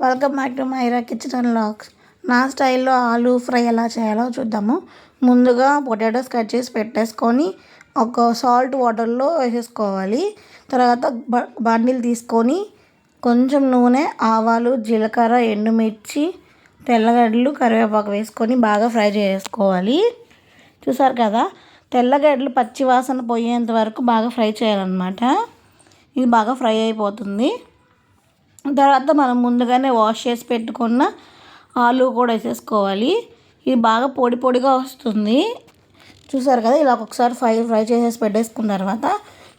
Welcome back to Myra kitchen and lakhs నా స్టైల్లో ఆలు ఫ్రై ఎలా చేయాలో చూద్దాము. ముందుగా పొటాటోస్ కట్ చేసి పెట్టేసుకొని ఒక సాల్ట్ వాటర్లో వేసేసుకోవాలి. తర్వాత బండిలు తీసుకొని కొంచెం నూనె ఆవాలు జీలకర్ర ఎండుమిర్చి తెల్లగడ్డలు కరివేపాకు వేసుకొని బాగా ఫ్రై చేసుకోవాలి. చూసారు కదా? తెల్లగడ్డలు పచ్చి వాసన పోయేంత వరకు బాగా ఫ్రై చేయాలన్నమాట. ఇది బాగా ఫ్రై అయిపోతుంది. తర్వాత మనం ముందుగానే వాష్ చేసి పెట్టుకున్న ఆలు కూడా వేసేసుకోవాలి. ఇది బాగా పొడి పొడిగా వస్తుంది. చూసారు కదా ఇలా ఒకసారి ఫ్రై ఫ్రై చేసేసి పెట్టేసుకున్న తర్వాత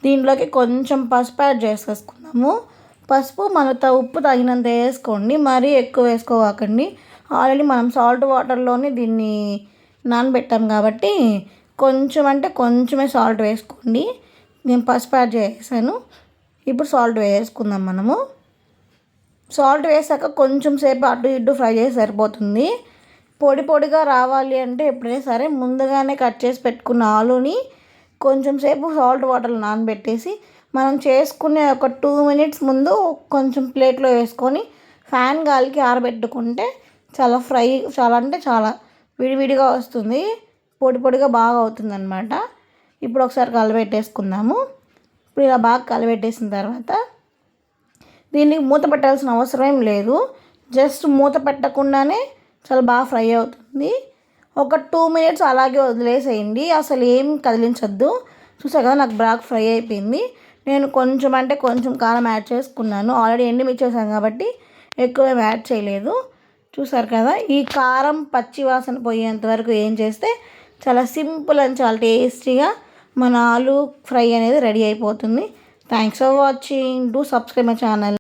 దీంట్లోకి కొంచెం పసుపు యాడ్ చేసేసుకుందాము. పసుపు మన ఉప్పు తగినంత వేసుకోండి. మరీ ఎక్కువ వేసుకోవాకండి. ఆల్రెడీ మనం సాల్ట్ వాటర్లోనే దీన్ని నానబెట్టాం కాబట్టి కొంచెం అంటే కొంచెమే సాల్ట్ వేసుకోండి. నేను పసుపు యాడ్ చేసాను. ఇప్పుడు సాల్ట్ వేసుకుందాం మనము. సాల్ట్ వేసాక కొంచెం సేపు అటు ఇడ్డు ఫ్రై చేసి సరిపోతుంది. పొడి పొడిగా రావాలి అంటే ఎప్పుడైనా సరే ముందుగానే కట్ చేసి పెట్టుకున్న ఆలుని కొంచెం సేపు సాల్ట్ వాటర్లో నానబెట్టేసి మనం చేసుకునే ఒక టూ మినిట్స్ ముందు కొంచెం ప్లేట్లో వేసుకొని ఫ్యాన్ గాలికి ఆరబెట్టుకుంటే చాలా ఫ్రై చాలా అంటే చాలా విడివిడిగా వస్తుంది. పొడి పొడిగా బాగా అవుతుంది అనమాట ఇప్పుడు ఒకసారి కలబెట్టేసుకుందాము. ఇప్పుడు ఇలా బాగా కలబెట్టేసిన తర్వాత దీనికి మూత పెట్టాల్సిన అవసరం లేదు. జస్ట్ మూత పెట్టకుండానే చాలా బాగా ఫ్రై అవుతుంది. ఒక టూ మినిట్స్ అలాగే వదిలేసేయండి. అసలు ఏం కదిలించద్దు. చూసా కదా నాకు బ్రాక్ ఫ్రై అయిపోయింది. నేను కొంచెం అంటే కొంచెం కారం యాడ్ చేసుకున్నాను. ఆల్రెడీ ఎండి మిచ్చేసాను కాబట్టి ఎక్కువ యాడ్ చేయలేదు. చూసారు కదా ఈ కారం పచ్చి వాసన పోయేంత వరకు ఏం చేస్తే చాలా సింపుల్ అండ్ చాలా టేస్టీగా మన ఆలు ఫ్రై అనేది రెడీ అయిపోతుంది. Thanks for watching do subscribe my channel